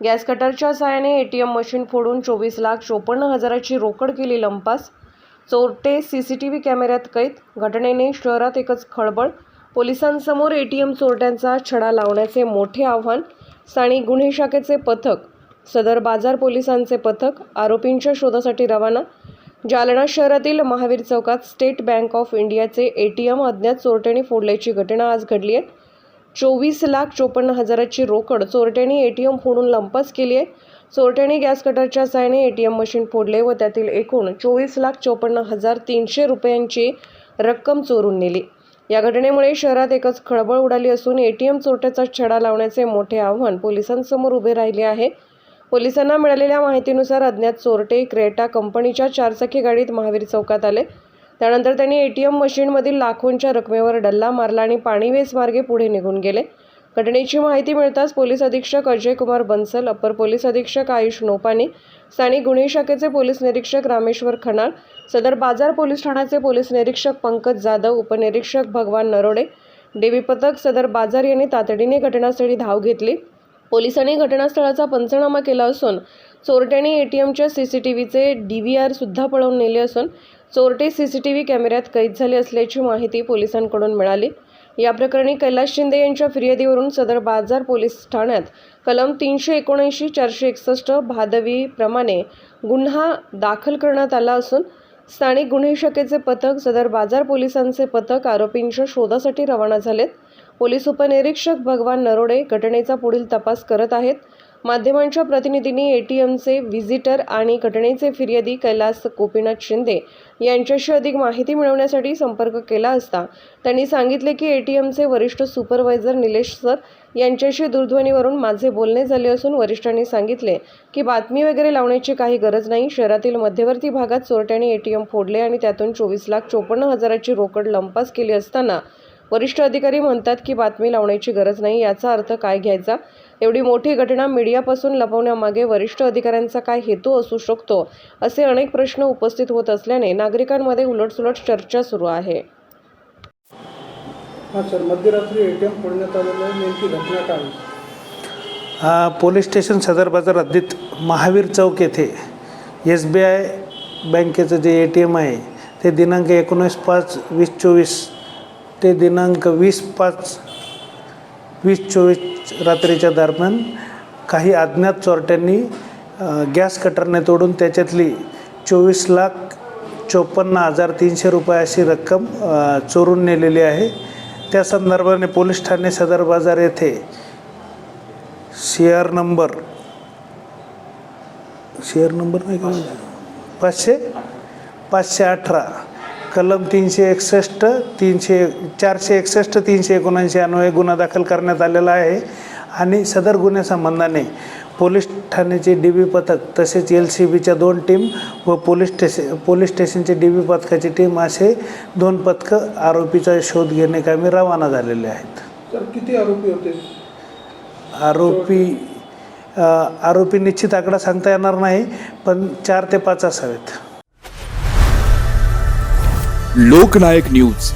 Gas कटरच्या साहाय्याने ATM machine फोडून चोवीस लाख चोपन्न हजाराची रोकड केली लंपास. चोरटे सी सी टी व्ही कॅमेऱ्यात कैद. घटनेने शहरात एकच खळबळ. पोलिसांसमोर एटीएम चोरट्यांचा छडा लावण्याचे मोठे आव्हान. स्थानिक गुन्हे शाखेचे पथक सदर बाजार पोलिसांचे पथक आरोपींच्या शोधासाठी रवाना. जालना शहरातील महावीर चौकात स्टेट बँक ऑफ इंडियाचे एटीएम अज्ञात चोरट्याने फोडल्याची घटना आज घडली आहे. चोवीस लाख चोपन्न हजाराची रोकड. चोरट्यांनी एटीएम फोडून लंपास केली आहे. चोरट्यांनी गॅस कटरच्या साहाय्याने एटीएम मशीन फोडले व त्यातील एकूण चोवीस लाख चोपन्न हजार तीनशे रुपयांची रक्कम चोरून नेली. या घटनेमुळे शहरात एकच खळबळ उडाली असून एटीएम चोरट्याचा छडा लावण्याचे मोठे आव्हान पोलिसांसमोर उभे राहिले आहे. पोलिसांना मिळालेल्या माहितीनुसार अज्ञात चोरटे क्रेटा कंपनीच्या चारचाकी गाडीत महावीर चौकात आले. त्यानंतर त्यांनी ए टी एम मशीनमधील लाखोंच्या रकमेवर डल्ला मारला आणि पाणीवेस मार्गे पुढे निघून गेले. घटनेची माहिती मिळताच पोलीस अधीक्षक अजय कुमार बन्सल अप्पर पोलीस अधीक्षक आयुष नोपाने स्थानिक गुन्हे शाखेचे पोलीस निरीक्षक रामेश्वर खनाळ सदर बाजार पोलीस ठाण्याचे पोलीस निरीक्षक पंकज जाधव उपनिरीक्षक भगवान नरोडे डेवी पथक सदर बाजार यांनी तातडीने घटनास्थळी धाव घेतली. पोलिसांनी घटनास्थळाचा पंचनामा केला असून चोरट्यांनी एटीएमच्या सी सी टी व्हीचे डी व्ही आरसुद्धा पळवून नेले असून चोरटे सी सी टी व्ही कॅमेऱ्यात कैद झाले असल्याची माहिती पोलिसांकडून मिळाली. या प्रकरणी कैलास शिंदे यांच्या फिर्यादीवरून सदर बाजार पोलीस ठाण्यात कलम तीनशे एकोणऐंशी चारशे एकसष्ट भादवीप्रमाणे गुन्हा दाखल करण्यात आला असून स्थानिक गुन्हे शाखेचे पथक सदर बाजार पोलिसांचे पथक आरोपींच्या शोधासाठी रवाना झालेत. पोलीस उपनिरीक्षक भगवान नरोडे घटनेचा पुढील तपास करत आहेत. माध्यमांच्या प्रतिनिधींनी एटीएमचे व्हिजिटर आणि घटनेचे फिर्यादी कैलास गोपीनाथ शिंदे यांच्याशी अधिक माहिती मिळवण्यासाठी संपर्क केला असता त्यांनी सांगितले की एटीएमचे वरिष्ठ सुपरवायझर निलेश सर यांच्याशी दूरध्वनीवरून माझे बोलणे झाले असून वरिष्ठांनी सांगितले की बातमी वगैरे लावण्याची काही गरज नाही. शहरातील मध्यवर्ती भागात चोरट्यांनी एटीएम फोडले आणि त्यातून चोवीस लाख चोपन्न हजाराची रोकड लंपास केली असताना वरिष्ठ अधिकारी म्हणतात की बातमी लावण्याची गरज नाही याचा अर्थ काय घ्यायचा? एवढी मोठी घटना मीडियापासून लपवण्यामागे वरिष्ठ अधिकाऱ्यांचा काय हेतू असू शकतो? असे अनेक प्रश्न उपस्थित होत असल्याने नागरिकांमध्ये उलटसुलट चर्चा सुरू आहे. हां सर मध्यरात्री ए टी एम फोडण्यात आलेलं आहे. नेमकी घटना काय हा पोलीस स्टेशन सदर बाजार हद्दीत महावीर चौक येथे एस बी आय बँकेचं जे ए टी एम आहे ते दिनांक एकोणीस पाच वीस चोवीस ते दिनांक वीस पाच वीस चोवीस रात्रीच्या दरम्यान काही अज्ञात चोरट्यांनी गॅस कटरने तोडून त्याच्यातली चोवीस लाख चोपन्न हजार तीनशे रुपये अशी रक्कम चोरून नेलेली आहे. त्या संदर्भाने पोलीस ठाणे सदर बाजार येथे शेअर नंबर शेअर नंबर नाही का? पाचशे पाचशे अठरा कलम तीनशे एकसष्ट तीनशे चारशे एकसष्ट तीनशे एकोणऐंशी अन्वये गुन्हा दाखल करण्यात आलेला आहे. आणि सदर गुन्ह्यासंबंधाने पोलीस ठाण्याचे डी बी पथक तसेच एल सी बीच्या दोन टीम व पोलीस स्टेशन पोलीस स्टेशनचे डी बी पथकाची टीम असे दोन पथकं आरोपीचा शोध घेण्याकामी रवाना झालेले आहेत. सर किती आरोपी होते? आरोपी आरोपी निश्चित आकडा सांगता येणार नाही पण चार ते पाच असावेत. लोकनायक न्यूज.